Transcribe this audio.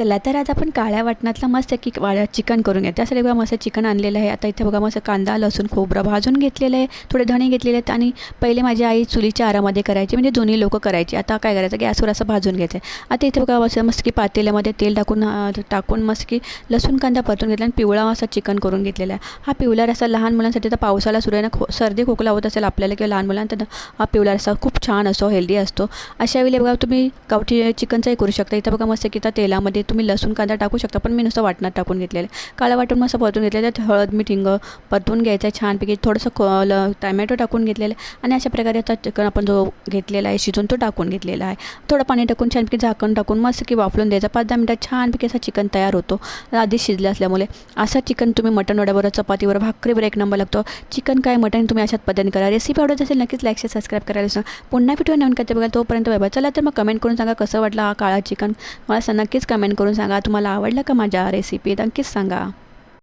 चला तर आज आपण काळ्या वाटणातला मस्त की वाळ्या चिकन करून घ्या त्यासाठी बघा मस्त चिकन आणलेलं आहे. आता इथे बघा मस्त कांदा लसूण खोबरं भाजून घेतलेलं आहे. थोडे धणे घेतलेले आहेत आणि पहिले माझी आई चुलीच्या आरामध्ये करायची. म्हणजे जुनी लोकं करायची. आता काय करायचं? गॅसवर असं भाजून घ्यायचं आता इथे बघा असं मस्त की पातेल्यामध्ये तेल टाकून टाकून मस्त की लसूण कांदा परतून घेतला आणि पिवळा असा चिकन करून घेतलेला आहे. हा पिवळा रस्सा लहान मुलांसाठी तर पावसाला सुरू आहे ना खो सर्दी खोकला होत असेल आपल्याला किंवा लहान मुलांना हा पिवळा रस्सा खूप छान असतो हेल्दी असतो. अशा वेळी बघा तुम्ही गावठी चिकनचाही करू शकता. इथं बघा मस्त की त्या तेलामध्ये तुम्ही लसूण कांदा टाकू शकता पण मी नुसतं वाटणात टाकून घेतलेलं आहे. काळा वाटून मस्त परतून घेतलेलं आहे. त्यात हळद मीठ हिंग परतून घ्यायचं आहे छानपैकी. थोडंसं क ल टमॅटो टाकून घेतलेलं आहे. आणि अशा प्रकारे आता चिकन आपण जो घेतलेला आहे शिजून तो टाकून घेतलेला आहे. थोडं पाणी टाकून छानपैकी झाकण टाकून मस्त की वाफलून द्यायचा. पाच दहा मिनटात छानपैकी असा चिकन तयार होतो. आधीच शिजलं असल्यामुळे. असा चिकन तुम्ही मटण वड्याबरोबर चपातीवर भाकरीवर एक नंबर लागतो. चिकन काय मटण तुम्ही अशाच पद्धतीने करा. रेसिपी आवडत असेल नक्कीच लाईक शेअर सबस्क्राईब करायला सांगा पुन्हा व्हिडिओ नवीन करते बघा तोपर्यंत बाय चला तर मग कमेंट करून सांगा कसं वाटलं हा काळा चिकन. मला नक्कीच कमेंट करून सांगा. तुम्हाला आवडलं का माझ्या रेसिपी नक्कीच सांगा.